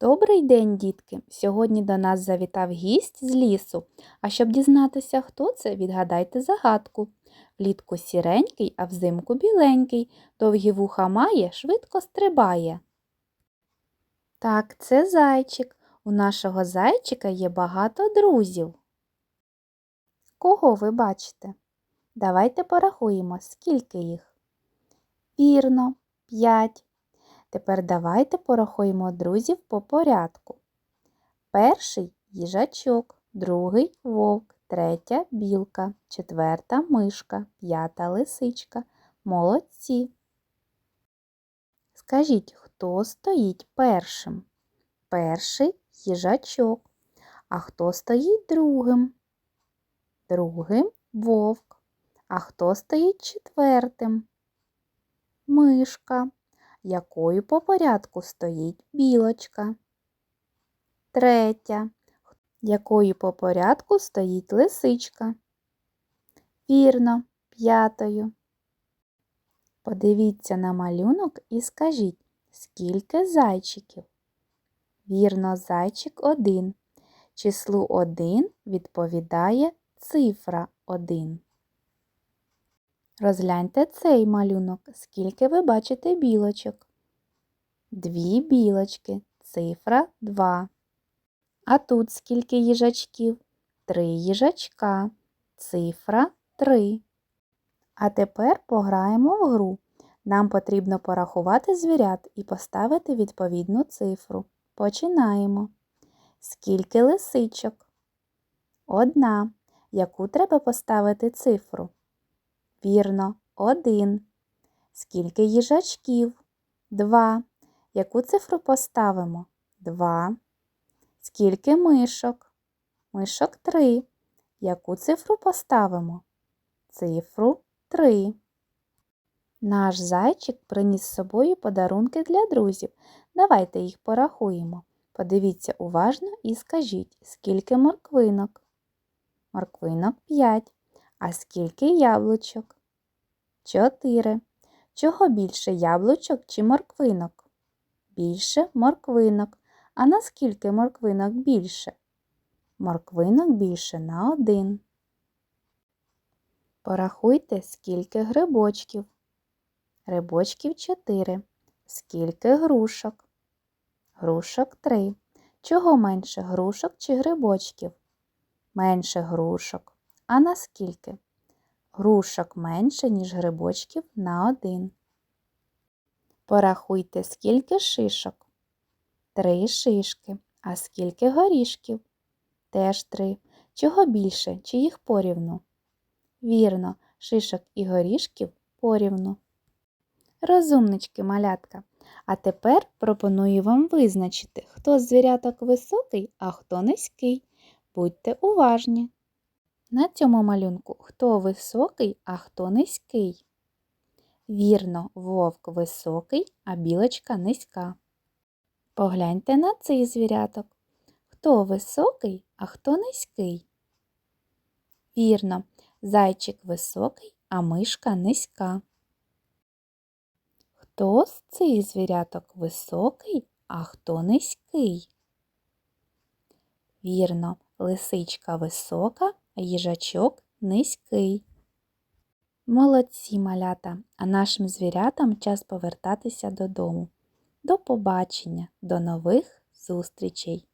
Добрий день, дітки! Сьогодні до нас завітав гість з лісу. А щоб дізнатися, хто це, відгадайте загадку. Влітку сіренький, а взимку біленький, довгі вуха має, швидко стрибає. Так, це зайчик. У нашого зайчика є багато друзів. Кого ви бачите? Давайте порахуємо, скільки їх. Вірно, п'ять. Тепер давайте порахуємо друзів по порядку. Перший їжачок, другий вовк, третя білка, четверта мишка, п'ята лисичка. Молодці. Скажіть, хто стоїть першим? Перший їжачок. А хто стоїть другим? Другим вовк. А хто стоїть четвертим? Мишка якою по порядку стоїть білочка. Третя, якою по порядку стоїть лисичка. Вірно, п'ятою. Подивіться на малюнок і скажіть, скільки зайчиків? Вірно, зайчик один. Числу один відповідає цифра один. Розгляньте цей малюнок. Скільки ви бачите білочок? Дві білочки. Цифра 2. А тут скільки їжачків? Три їжачка. Цифра 3. А тепер пограємо в гру. Нам потрібно порахувати звірят і поставити відповідну цифру. Починаємо. Скільки лисичок? Одна. Яку треба поставити цифру? Вірно, один. Скільки їжачків? Два. Яку цифру поставимо? Два. Скільки мишок? Мишок три. Яку цифру поставимо? Цифру три. Наш зайчик приніс з собою подарунки для друзів. Давайте їх порахуємо. Подивіться уважно і скажіть, скільки морквинок? Морквинок 5. А скільки яблучок? Чотири. Чого більше яблучок чи морквинок? Більше морквинок. А наскільки морквинок більше? Морквинок більше на один. Порахуйте, скільки грибочків. Грибочків чотири. Скільки грушок? Грушок три. Чого менше грушок чи грибочків? Менше грушок. А наскільки? Грушок менше, ніж грибочків на один. Порахуйте, скільки шишок. Три шишки. А скільки горішків? Теж три. Чого більше, чи їх порівну? Вірно, шишок і горішків порівну. Розумнички, малятка. А тепер пропоную вам визначити, хто з звіряток високий, а хто низький. Будьте уважні. На цьому малюнку хто високий, а хто низький? Вірно, вовк високий, а білочка низька. Погляньте на цих звіряток. Хто високий, а хто низький? Вірно, зайчик високий, а мишка низька. Хто з цих звіряток високий, а хто низький? Вірно, лисичка висока, їжачок низький. Молодці малята, а нашим звірятам час повертатися додому. До побачення, до нових зустрічей!